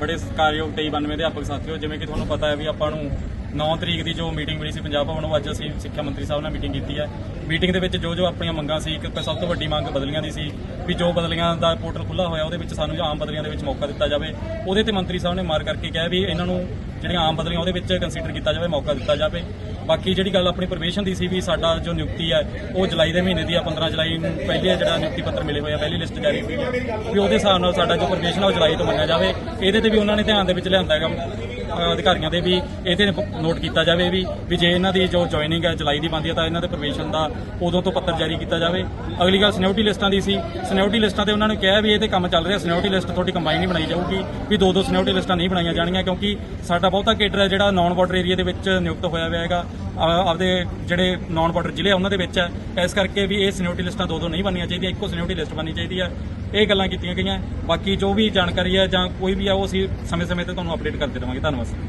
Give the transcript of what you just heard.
ਬੜੇ ਸਤਿਕਾਰਯੋਗ 2392 ਦੇ ਅਧਿਆਪਕ ਸਾਥੀਓ, ਜਿਵੇਂ ਕਿ ਤੁਹਾਨੂੰ ਪਤਾ ਹੈ ਵੀ ਆਪਾਂ ਨੂੰ 9 ਤਰੀਕ ਦੀ ਜੋ ਮੀਟਿੰਗ ਮਿਲੀ ਸੀ ਪੰਜਾਬ ਭਵਨ, ਉਹ ਅੱਜ ਅਸੀਂ ਸਿੱਖਿਆ ਮੰਤਰੀ ਸਾਹਿਬ ਨਾਲ ਮੀਟਿੰਗ ਕੀਤੀ ਹੈ। ਮੀਟਿੰਗ ਦੇ ਵਿੱਚ ਜੋ ਜੋ ਆਪਣੀਆਂ ਮੰਗਾਂ ਸੀ, ਇੱਕ ਸਭ ਤੋਂ ਵੱਡੀ ਮੰਗ ਬਦਲੀਆਂ ਦੀ ਸੀ ਵੀ ਜੋ ਬਦਲੀਆਂ ਦਾ ਪੋਰਟਲ ਖੁੱਲਾ ਹੋਇਆ, ਉਹਦੇ ਵਿੱਚ ਸਾਨੂੰ ਆਮ ਬਦਲੀਆਂ ਦੇ ਵਿੱਚ ਮੌਕਾ ਦਿੱਤਾ ਜਾਵੇ। ਉਹਦੇ ਤੇ ਮੰਤਰੀ ਸਾਹਿਬ ਨੇ ਮਾਰ ਕਰਕੇ ਕਿਹਾ ਵੀ ਇਹਨਾਂ ਨੂੰ ਜਿਹੜੀਆਂ ਆਮ ਬਦਲੀਆਂ, ਉਹਦੇ ਵਿੱਚ ਕੰਸੀਡਰ ਕੀਤਾ ਜਾਵੇ, ਮੌਕਾ ਦਿੱਤਾ ਜਾਵੇ। ਬਾਕੀ ਜਿਹੜੀ ਗੱਲ ਆਪਣੀ ਪ੍ਰਵੇਸ਼ਨ ਦੀ ਸੀ ਵੀ ਸਾਡਾ ਜੋ ਨਿਯੁਕਤੀ ਹੈ ਉਹ ਜੁਲਾਈ ਦੇ ਮਹੀਨੇ ਦੀ ਆ 15 ਜੁਲਾਈ ਨੂੰ ਪਹਿਲੇ ਜਿਹੜਾ ਨਿਯੁਕਤੀ ਪੱਤਰ ਮਿਲੇ ਹੋਏ ਆ, ਪਹਿਲੀ ਲਿਸਟ ਜਾਰੀ ਹੋਈ ਹੈ ਵੀ ਉਹਦੇ ਹਿਸਾਬ ਨਾਲ ਸਾਡਾ ਜੋ ਪ੍ਰਵੇਸ਼ਨ ਆ, ਉਹ ਜੁਲਾਈ ਤੋਂ ਮੰਨਿਆ ਜਾਵੇ। ਇਹਦੇ ਤੇ ਵੀ ਉਹਨਾਂ ਨੇ ਧਿਆਨ ਦੇ ਵਿੱਚ ਲਿਆਂਦਾ ਹੈਗਾ ਅਧਿਕਾਰੀਆਂ ਦੇ ਵੀ ਇਹਦੇ ਨੋਟ ਕੀਤਾ ਜਾਵੇ ਵੀ ਵੀ ਜੇ ਇਹਨਾਂ ਦੀ ਜੋ ਜੁਆਇਨਿੰਗ ਹੈ ਜੁਲਾਈ ਦੀ ਬੰਦੀ ਹੈ ਤਾਂ ਇਹਨਾਂ ਦੇ ਪ੍ਰਵੇਸ਼ਨ ਦਾ ਉਦੋਂ ਤੋਂ ਪੱਤਰ ਜਾਰੀ ਕੀਤਾ ਜਾਵੇ। ਅਗਲੀ ਗੱਲ ਸਿਨਿਓਰਟੀ ਲਿਸਟਾਂ ਦੀ ਸੀ। ਸਿਨਿਓਰਟੀ ਲਿਸਟਾਂ ਤੇ ਉਹਨਾਂ ਨੇ ਕਿਹਾ ਵੀ ਇਹ ਤੇ ਕੰਮ ਚੱਲ ਰਿਹਾ ਸਿਨਿਓਰਟੀ ਲਿਸਟ ਤੁਹਾਡੀ ਕੰਬਾਈਨ ਹੀ ਬਣਾਈ ਜਾਊਗੀ, ਵੀ ਦੋ ਦੋ ਸਿਨਿਓਰਟੀ ਲਿਸਟਾਂ ਨਹੀਂ ਬਣਾਈਆਂ ਜਾਣਗੀਆਂ, ਕਿਉਂਕਿ ਸਾਡਾ ਬਹੁਤਾ ਕੇਡਰ ਹੈ ਜਿਹੜਾ ਨਾਨ ਬਾਰਡਰ ਏਰੀਆ ਦੇ ਵਿੱਚ ਨਿਯੁਕਤ ਹੋਇਆ ਹੋਇਆ ਹੈਗਾ। ਆਪਦੇ ਜਿਹੜੇ ਨਾਨ ਬਾਰਡਰ ਜ਼ਿਲ੍ਹੇ ਆ ਉਹਨਾਂ ਦੇ ਵਿੱਚ ਹੈ। ਇਸ ਕਰਕੇ ਵੀ ਇਹ ਸਿਨਿਓਰਟੀ ਲਿਸਟਾਂ ਦੋ ਦੋ ਨਹੀਂ ਬਣਨੀਆਂ ਚਾਹੀਦੀਆਂ, ਇੱਕੋ ਸਿਨਿਓਰਟੀ ਲਿਸਟ ਬਣਨੀ ਚਾਹੀਦੀ ਹੈ ਇਹ ਗੱਲਾਂ ਕੀਤੀਆਂ ਗਈਆਂ। ਬਾਕੀ ਜੋ ਵੀ ਜਾਣਕਾਰੀ ਹੈ ਜਾਂ ਕੋਈ ਵੀ ਆ, ਉਹ ਅਸੀਂ ਸਮੇਂ-ਸਮੇਂ ਤੇ ਤੁਹਾਨੂੰ ਅਪਡੇਟ ਕਰਦੇ ਰਵਾਂਗੇ ਧੰਨਵਾਦ